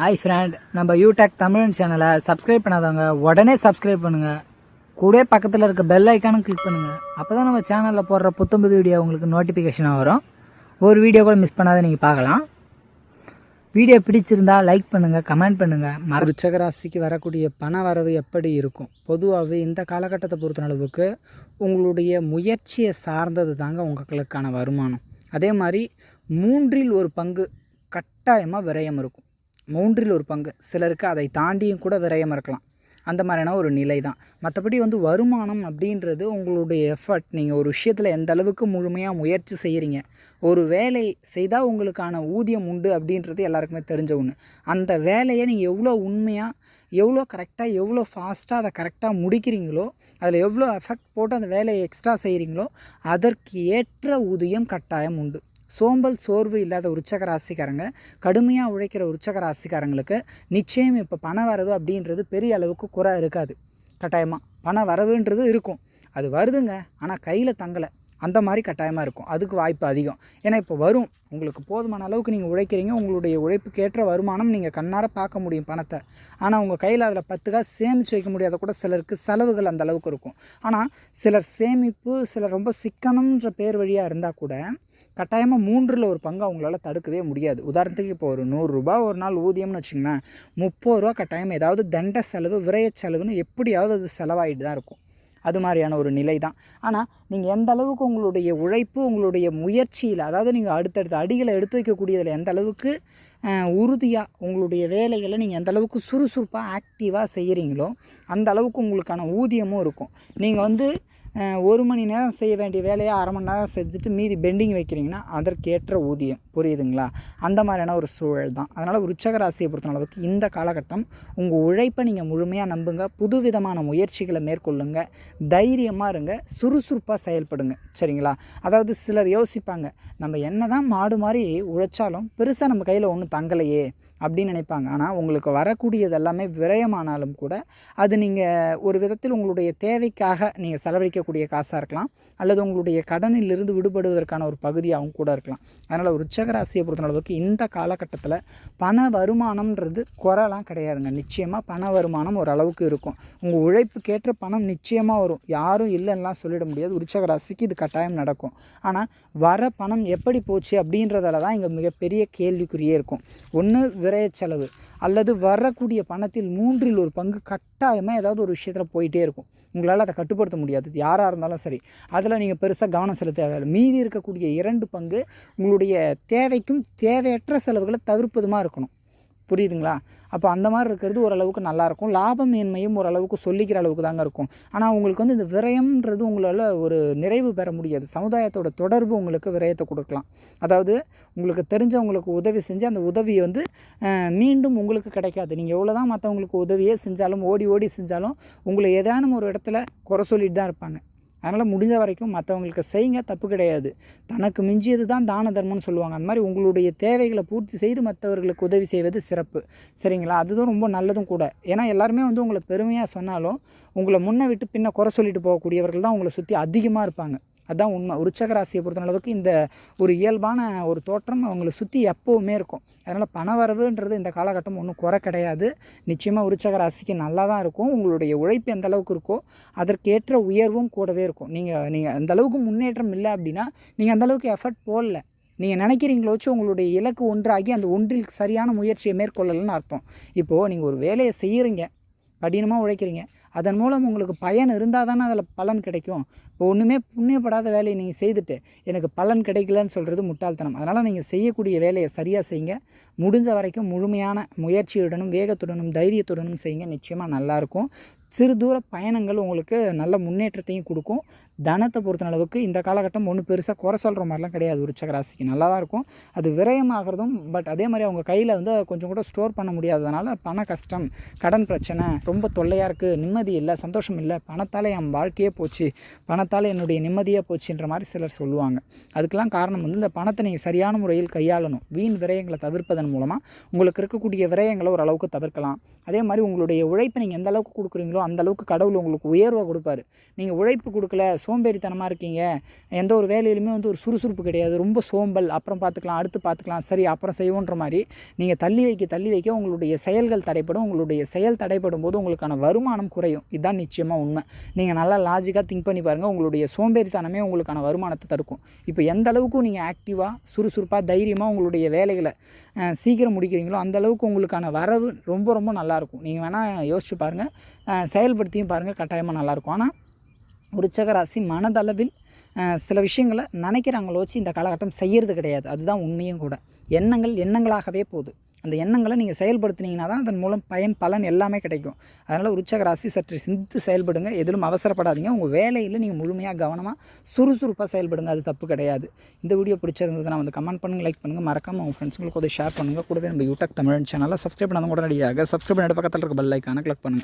Hi friend நம்ம யூடெக் தமிழ் சேனலை subscribe பண்ணாதவங்க உடனே சப்ஸ்கிரைப் பண்ணுங்க. கூட பக்கத்தில் இருக்க பெல் ஐக்கானும் கிளிக் பண்ணுங்க. அப்பதான் நம்ம சேனலில் போடுற புத்தம்புது வீடியோ உங்களுக்கு நோட்டிஃபிகேஷனாக வரும். ஒரு வீடியோ கூட மிஸ் பண்ணாத நீங்கள் பார்க்கலாம். வீடியோ பிடிச்சிருந்தா லைக் பண்ணுங்க கமெண்ட் பண்ணுங்க. மற ராசிக்கு வரக்கூடிய பண வரவு எப்படி இருக்கும்? பொதுவாகவே இந்த காலகட்டத்தை பொறுத்த அளவுக்கு உங்களுடைய முயற்சியை சார்ந்தது தாங்க உங்களுக்கான வருமானம். அதே மாதிரி மூன்றில் ஒரு பங்கு கட்டாயமாக விரயம் இருக்கும். மூன்றில் ஒரு பங்கு. சிலருக்கு அதை தாண்டியும் கூட விரயம் இருக்கலாம். அந்த மாதிரியான ஒரு நிலை தான். மற்றபடி வந்து வருமானம் அப்படின்றது உங்களுடைய எஃபர்ட் நீங்கள் ஒரு விஷயத்தில் எந்த அளவுக்கு முழுமையாக முயற்சி செய்கிறீங்க ஒரு வேலை செய்தால் உங்களுக்கான ஊதியம் உண்டு அப்படின்றது எல்லாருக்குமே தெரிஞ்ச ஒன்று அந்த வேலையை நீங்கள் எவ்வளோ உண்மையாக எவ்வளோ கரெக்டாக எவ்வளோ ஃபாஸ்ட்டாக அதை கரெக்டாக முடிக்கிறீங்களோ அதில் எவ்வளோ எஃபெக்ட் போட்டு அந்த வேலையை எக்ஸ்ட்ரா செய்கிறீங்களோ அதற்கு ஏற்ற ஊதியம் கட்டாயம் உண்டு. சோம்பல் சோர்வு இல்லாத உற்சக ராசிக்காரங்க கடுமையாக உழைக்கிற உற்சக ராசிக்காரங்களுக்கு நிச்சயம் இப்போ பண வரவு அப்படின்றது பெரிய அளவுக்கு குறை இருக்காது. கட்டாயமாக பண வரவுன்றது இருக்கும். அது வருதுங்க. ஆனால் கையில் தங்கலை. அந்த மாதிரி கட்டாயமாக இருக்கும். அதுக்கு வாய்ப்பு அதிகம். ஏன்னா இப்போ வரும். உங்களுக்கு போதுமான அளவுக்கு நீங்கள் உழைக்கிறீங்க. உங்களுடைய உழைப்புக்கேற்ற வருமானம் நீங்கள் கண்ணார பார்க்க முடியும் பணத்தை. ஆனால் உங்கள் கையில் அதில் பத்துக்காக சேமித்து வைக்க முடியாத கூட சிலருக்கு செலவுகள் அந்த அளவுக்கு இருக்கும். ஆனால் சிலர் சேமிப்பு சிலர் ரொம்ப சிக்கனம்ன்ற பேர் வழியாக இருந்தால் கூட கட்டாயமாக மூன்றில் ஒரு பங்கு அவங்களால தடுக்கவே முடியாது. உதாரணத்துக்கு இப்போ ஒரு நூறுரூபா ஒரு நாள் ஊதியம்னு வச்சுங்களேன் முப்பது ரூபா கட்டாயம் ஏதாவது தண்ட செலவு விரைய செலவுன்னு எப்படியாவது அது செலவாகிட்டு தான் இருக்கும். அது மாதிரியான ஒரு நிலை தான். ஆனால் நீங்கள் எந்த அளவுக்கு உங்களுடைய உழைப்பு உங்களுடைய முயற்சியில் அதாவது நீங்கள் அடுத்தடுத்த அடிகளை எடுத்து வைக்கக்கூடியதில் எந்த அளவுக்கு உறுதியாக உங்களுடைய வேலைகளை நீங்கள் எந்த அளவுக்கு சுறுசுறுப்பாக ஆக்டிவாக செய்கிறீங்களோ அந்த அளவுக்கு உங்களுக்கான ஊதியமும் இருக்கும். நீங்கள் வந்து ஒரு மணி நேரம் செய்ய வேண்டிய வேலையை அரை மணி நேரம் செஞ்சுட்டு மீதி பெண்டிங் வைக்கிறீங்கன்னா அதற்கேற்ற ஊதியம். புரியுதுங்களா? அந்த மாதிரியான ஒரு சூழல் தான். அதனால் உச்சக ராசியை பொறுத்த அளவுக்கு இந்த காலகட்டம் உங்கள் உழைப்பை நீங்கள் முழுமையாக நம்புங்க. புதுவிதமான முயற்சிகளை மேற்கொள்ளுங்க. தைரியமாக இருங்க. சுறுசுறுப்பாக செயல்படுங்க. சரிங்களா? அதாவது சிலர் யோசிப்பாங்க நம்ம என்ன தான் மாடு மாதிரி உழைச்சாலும் பெருசாக நம்ம கையில் ஒன்றும் தங்கலையே. அப்படின்னு நினைப்பாங்க. ஆனால் உங்களுக்கு வரக்கூடியது எல்லாமே விரயமானாலும் கூட அது நீங்கள் ஒரு விதத்தில் உங்களுடைய தேவைக்காக நீங்கள் செலவழிக்கக்கூடிய காசாக இருக்கலாம். அல்லது உங்களுடைய கடனிலிருந்து விடுபடுவதற்கான ஒரு பகுதியாகவும் கூட இருக்கலாம். அதனால் ஒரு உச்சக பொறுத்த அளவுக்கு இந்த காலகட்டத்தில் பண வருமானம்ன்றது குறைலாம் கிடையாதுங்க. நிச்சயமாக பண வருமானம் ஓரளவுக்கு இருக்கும். உங்கள் உழைப்புக்கேற்ற பணம் நிச்சயமாக வரும். யாரும் இல்லைன்னா சொல்லிட முடியாது. உற்சகராசிக்கு இது கட்டாயம் நடக்கும். ஆனால் வர பணம் எப்படி போச்சு அப்படின்றதால தான் இங்கே மிகப்பெரிய கேள்விக்குறியே இருக்கும். ஒன்று விரைய செலவு. அல்லது வரக்கூடிய பணத்தில் மூன்றில் ஒரு பங்கு கட்டாயமாக ஏதாவது ஒரு விஷயத்தில் போயிட்டே இருக்கும். உங்களால் அதை கட்டுப்படுத்த முடியாது. யாராக இருந்தாலும் சரி. அதில் நீங்கள் பெருசாக கவனம் செலுத்த தேவையில்லை. மீதி இருக்கக்கூடிய இரண்டு பங்கு உங்களுடைய தேவைக்கும் தேவையற்ற செலவுகளை தவிர்ப்பதுமாக இருக்கணும். புரியுதுங்களா? அப்போ அந்த மாதிரி இருக்கிறது ஓரளவுக்கு நல்லாயிருக்கும் லாபமேன்மையும் ஓரளவுக்கு சொல்லிக்கிற அளவுக்கு தாங்க இருக்கும். ஆனால் உங்களுக்கு வந்து இந்த விரயம்ன்றது உங்களால் ஒரு நிறைவு பெற முடியாது. சமுதாயத்தோட தொடர்பு உங்களுக்கு விரயத்தை கொடுக்கலாம். அதாவது உங்களுக்கு தெரிஞ்சவங்களுக்கு உதவி செஞ்சு அந்த உதவியை வந்து மீண்டும் உங்களுக்கு கிடைக்காது. நீங்கள் எவ்வளோ தான் மற்றவங்களுக்கு உதவியே செஞ்சாலும் ஓடி ஓடி செஞ்சாலும் உங்களை ஏதானும் ஒரு இடத்துல குறை சொல்லிட்டு தான் இருப்பாங்க. அதனால் முடிஞ்ச வரைக்கும் மற்றவங்களுக்கு செய்யுங்க தப்பு கிடையாது. தனக்கு மிஞ்சியது தான் தான தர்மம்னு சொல்லுவாங்க. அந்த மாதிரி உங்களுடைய தேவைகளை பூர்த்தி செய்து மற்றவர்களுக்கு உதவி செய்வது சிறப்பு. சரிங்களா? அதுதான் ரொம்ப நல்லதும் கூட. ஏன்னா எல்லாருமே வந்து உங்களை பெருமையாக சொன்னாலும் உங்களை முன்ன விட்டு பின்ன குறை சொல்லிட்டு போகக்கூடியவர்கள் தான் உங்களை சுற்றி அதிகமாக இருப்பாங்க. அதுதான் உண்மை. உச்சக ராசியை பொறுத்த அளவுக்கு இந்த ஒரு இயல்பான ஒரு தோற்றம் அவங்களை சுற்றி எப்போவுமே இருக்கும். அதனால் பண வரவுன்றது இந்த காலகட்டம் ஒன்றும் குறை கிடையாது. நிச்சயமாக உற்சக ராசிக்கு நல்லா தான் இருக்கும். உங்களுடைய உழைப்பு எந்த அளவுக்கு இருக்கோ அதற்கேற்ற உயர்வும் கூடவே இருக்கும். நீங்கள் நீங்கள் அந்த அளவுக்கு முன்னேற்றம் இல்லை அப்படின்னா நீங்கள் அந்த அளவுக்கு எஃபர்ட் போடல. நீங்கள் நினைக்கிறீங்களோ வச்சு உங்களுடைய இலக்கு ஒன்றாகி அந்த ஒன்றில் சரியான முயற்சியை மேற்கொள்ளலைன்னு அர்த்தம். இப்போது நீங்கள் ஒரு வேலையை செய்கிறீங்க கடினமாக உழைக்கிறீங்க. அதன் மூலம் உங்களுக்கு பயன் இருந்தால் தானே அதில் பலன் கிடைக்கும். இப்போ ஒன்றுமே புண்ணியப்படாத வேலையை நீங்கள் செய்துட்டு எனக்கு பலன் கிடைக்கலன்னு சொல்கிறது முட்டாள்தனம். அதனால் நீங்கள் செய்யக்கூடிய வேலையை சரியாக செய்யுங்க. முடிஞ்ச வரைக்கும் முழுமையான முயற்சியுடனும் வேகத்துடனும் தைரியத்துடனும் செய்யுங்க. நிச்சயமாக நல்லாயிருக்கும் சிறு தூர பயணங்கள் உங்களுக்கு நல்ல முன்னேற்றத்தையும் கொடுக்கும். தனத்தை பொறுத்த அளவுக்கு இந்த காலகட்டம் ஒன்றும் பெருசாக குறை சொல்கிற மாதிரிலாம் கிடையாது. உச்சக ராசிக்கு நல்லா தான் இருக்கும். அது விரயமாகிறதும் பட் அதே மாதிரி அவங்க கையில் வந்து அதை கொஞ்சம் கூட ஸ்டோர் பண்ண முடியாததுனால பண கஷ்டம் கடன் பிரச்சனை ரொம்ப தொல்லையாக இருக்குது நிம்மதி இல்லை சந்தோஷம் இல்லை. பணத்தால் என் வாழ்க்கையே போச்சு. பணத்தால் என்னுடைய நிம்மதியே போச்சுன்ற மாதிரி சிலர் சொல்லுவாங்க. அதுக்கெல்லாம் காரணம் வந்து இந்த பணத்தை நீங்கள் சரியான முறையில் கையாளணும். வீண் விரயங்களை தவிர்ப்பதன் மூலமாக உங்களுக்கு இருக்கக்கூடிய விரயங்களை ஓரளவுக்கு தவிர்க்கலாம். அதே மாதிரி உங்களுடைய உழைப்பை நீங்கள் எந்த அளவுக்கு கொடுக்குறீங்களோ அந்த அளவுக்கு கடவுள் உங்களுக்கு உயர்வை கொடுப்பாரு. நீங்கள் உழைப்பு கொடுக்கல சோம்பேறித்தனமாக இருக்கீங்க எந்த ஒரு வேலையிலுமே வந்து ஒரு சுறுசுறுப்பு கிடையாது ரொம்ப சோம்பல் அப்புறம் பார்த்துக்கலாம் அடுத்து பார்த்துக்கலாம் சரி அப்புறம் செய்வோன்ற மாதிரி நீங்கள் தள்ளி வைக்க தள்ளி வைக்க உங்களுடைய செயல்கள் தடைப்படும் உங்களுடைய செயல் தடைப்படும் போது உங்களுக்கான வருமானம் குறையும். இதுதான் நிச்சயமாக உண்மை. நீங்கள் நல்லா லாஜிக்காக திங்க் பண்ணி பாருங்கள் உங்களுடைய சோம்பேறித்தனமே உங்களுக்கான வருமானத்தை தடுக்கும். இப்போ எந்த அளவுக்கு நீங்கள் ஆக்டிவாக சுறுசுறுப்பாக தைரியமாக உங்களுடைய வேலைகளை சீக்கிரம் முடிக்கிறீங்களோ அந்த அளவுக்கு உங்களுக்கான வரவு ரொம்ப ரொம்ப நல்லாயிருக்கும் நீங்கள் வேணால் யோசிச்சு பாருங்கள் செயல்படுத்தியும் பாருங்கள் கட்டாயமாக நல்லாயிருக்கும் ஆனால் விருச்சக ராசி மனதளவில் சில விஷயங்களை நினைக்கிறாங்களோ வச்சு இந்த காலகட்டம் செய்கிறது கிடையாது. அதுதான் உண்மையும் கூட. எண்ணங்கள் எண்ணங்களாகவே போகுது. அந்த எண்ணங்களை நீங்கள் செயல்படுத்தினீங்கன்னா தான் அதன் மூலம் பயன் பலன் எல்லாமே கிடைக்கும். அதனால் உற்சக ராசி சற்று சிந்தித்து செயல்படுங்க. எதிலும் அவசரப்படாதீங்க. உங்கள் வேலையில் நீங்கள் முழுமையாக கவனமாக சுறுசுறுப்பாக செயல்படுங்க. அது தப்பு கிடையாது. இந்த வீடியோ பிடிச்சிருந்ததுன்னா வந்து கமெண்ட் பண்ணுங்கள் லைக் பண்ணுங்கள் மறக்காமல் உங்கள் ஃப்ரெண்ட்ஸுங்களுக்கு கொஞ்சம் ஷேர் பண்ணுங்கள் கூடவே நம்ம யூடியூப் தமிழ் சேனலில் சப்ஸ்கிரைப் பண்ணாத உடனடியாக சப்ஸ்கிரைப் பண்ணிட்டு பக்கத்தில் இருக்க பெல் ஐக்கான கிளிக் பண்ணுங்கள்